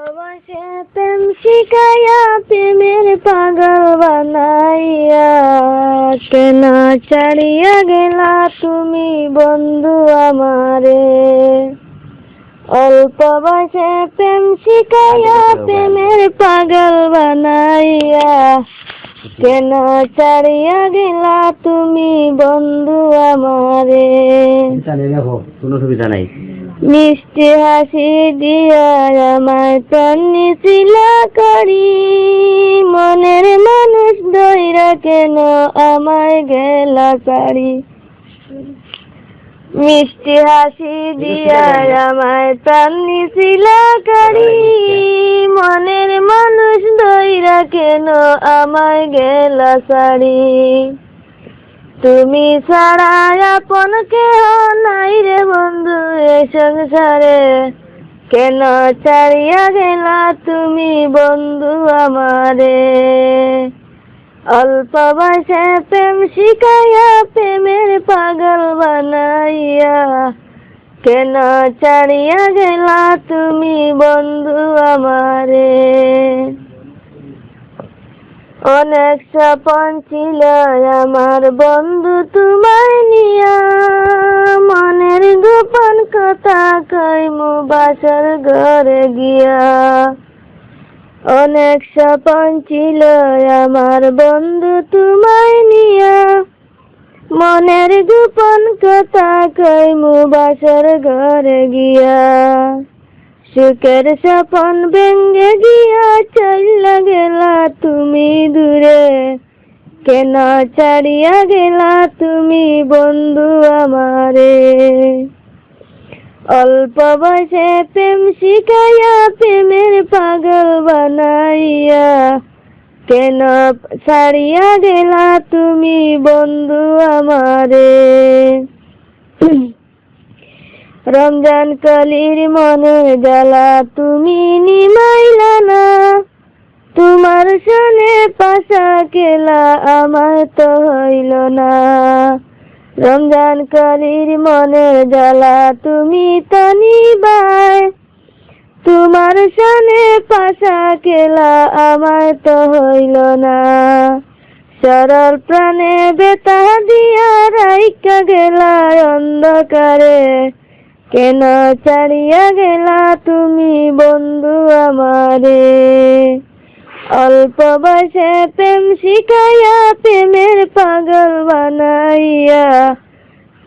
বসে প্রেম শিখাইয়া প্রেমের পাগল বানাইয়া কেন ছাড়িয়া গেলা তুমি বন্ধু আমারে। অল্প বয়সে প্রেম শিখাইয়া প্রেমের পাগল বানাইয়া কেন ছাড়িয়া গেলা তুমি বন্ধু আমারে। কোনো সুবিধা নাই। মিষ্টি হাসি দিয়া আমায় প্রাণী শিলা করি। মনের মানুষ দইরা কেন আমায় গেলা সারি মিষ্টি হাসি দিয়া আমায় প্রাণী শিলা করি। মনের মানুষ দইরা কেন আমায় গেলা সারি তুমি ছাড়া আপন কেহ নাই রে বন্ধু এ সংসারে কেন ছাড়িয়া গেলা তুমি বন্ধু আমারে? অল্প বয়সে প্রেম শিখাইয়া প্রেমের পাগল বানাইয়া কেন ছাড়িয়া গেলা তুমি বন্ধু অনেক স্বপন ছিল আমার বন্ধু তোমায় নিয়া। মনের গোপন কথা কইমু বাসর ঘরে গিয়া। অনেক স্বপন ছিল আমার বন্ধু তোমায় নিয়া। মনের গোপন কথা কইমু বাসর ঘরে গিয়া। সুখের স্বপন ভেঙ্গে গিয়া কেন ছাড়িয়া গেলা তুমি বন্ধু আমারে। অল্প বয়সে প্রেম শিখাইয়া প্রেমের পাগল বানাইয়া কেন ছাড়িয়া গেলা তুমি বন্ধু আমারে। রমজান কালির মনে জ্বালা তুমি নিমাইলা না। তোমার সনে পাশা কেলা আমার তো হইল না। রমজান কালির মনে জ্বালা তুমি তো নিবাই তোমার সনে পাশা কেলা আমার তো হইল না। সরল প্রাণে বেতা দিয়া রাইকা গেলা অন্ধকারে। কেন ছাড়িয়া গেলা তুমি বন্ধু আমারে? অল্প বয়সে প্রেম শিখাইয়া প্রেমের পাগল বানাইয়া,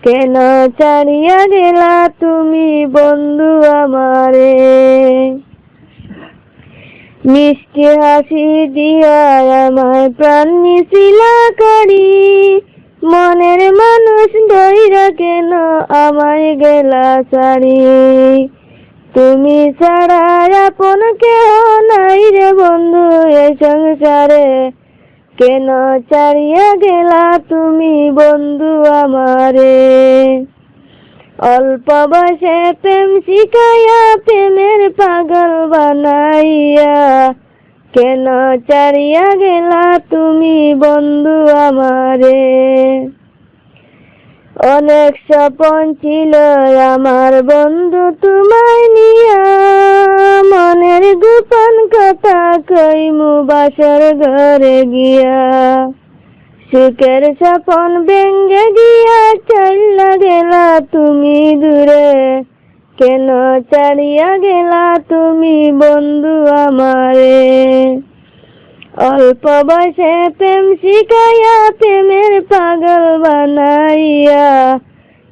কেন ছাড়িয়া গেলা তুমি বন্ধু আমারে? মিষ্টি হাসি দিয়া আমার প্রাণ শিলা করি মনের মানুষ দইরা কেন আমায় গেলা সারি তুমি ছাড়া আপন কেহ নাই রে বন্ধু। সংসারে কেন চারিয়া গেলা তুমি বন্ধু আমারে? অল্প বয়সে প্রেম শিখাইয়া প্রেমের পাগল বানাইয়া কেন চারিয়া গেলা তুমি বন্ধু আমারে? অনেক স্বপন ছিল আমার বন্ধু তোমায় নিয়া। গোপন কথা কইমু বাসর ঘরে গিয়া। সুখের স্বপন ভেঙ্গে গিয়া চল্লা গেলা তুমি দূরে। কেন ছাড়িয়া গেলা তুমি বন্ধু আমারে? অল্প বয়সে প্রেম শিখাইয়া প্রেমের পাগল বানাইয়া।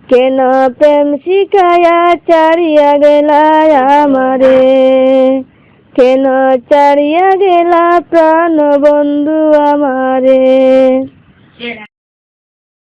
কেন প্রেম শিখাইয়া ছাড়িয়া গেলা আমারে? কেন চারিয়া গেলা প্রাণ বন্ধু আমারে?